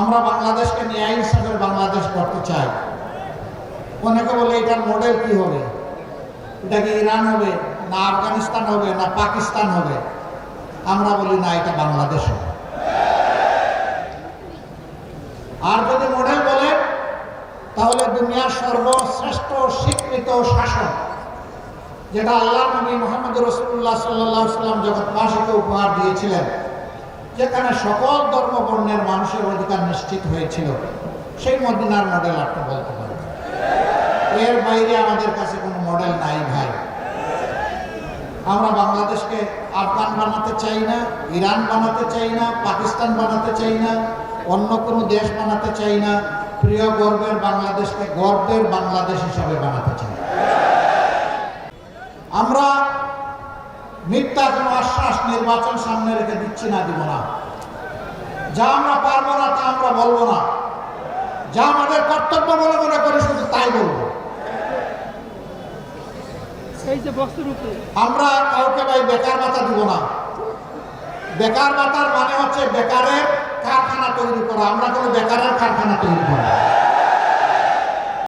আমরা বাংলাদেশকে ন্যায় হিসাবের বাংলাদেশ করতে চাই। অনেকে বলে এটার মডেল কি হবে? এটা কি ইরান হবে, না আফগানিস্তান হবে, না পাকিস্তান হবে? আমরা বলি, না, এটা বাংলাদেশ হবে। আর যদি মডেল বলে, তাহলে দুনিয়ার সর্বশ্রেষ্ঠ স্বীকৃত শাসন যেটা আল্লাহ নবী মোহাম্মদ রসুল্লাহ সাল্লাহ সাল্লাম জগৎবাসীকে উপহার দিয়েছিলেন যেখানে সকল ধর্ম বর্ণের মানুষের অধিকার নিশ্চিত হয়েছিল, সেই মদিনার মডেল আপনি বলতে পারেন। এর বাইরে আমাদের কাছে কোনো মডেল নাই ভাই। আমরা বাংলাদেশকে আফগান বানাতে চাই না, ইরান বানাতে চাই না, পাকিস্তান বানাতে চাই না, অন্য কোনো দেশ বানাতে চাই না, প্রিয় গর্বের বাংলাদেশকে গর্বের বাংলাদেশ হিসাবে বানাতে চাই। আমরা মিথ্যা কোনো আশ্বাস নির্বাচন সামনে রেখে দিচ্ছি না দিব না। যা আমরা পারব না তা আমরা বলব না। যা আমাদের কর্তব্য বলে মনে করি শুধু তাই বলব। আমরা কাউকে ভাই বেকার ভাতা দিব না। বেকার ভাতার মানে হচ্ছে বেকারের কারখানা তৈরি করা। আমরা কোনো বেকারের কারখানা তৈরি করি।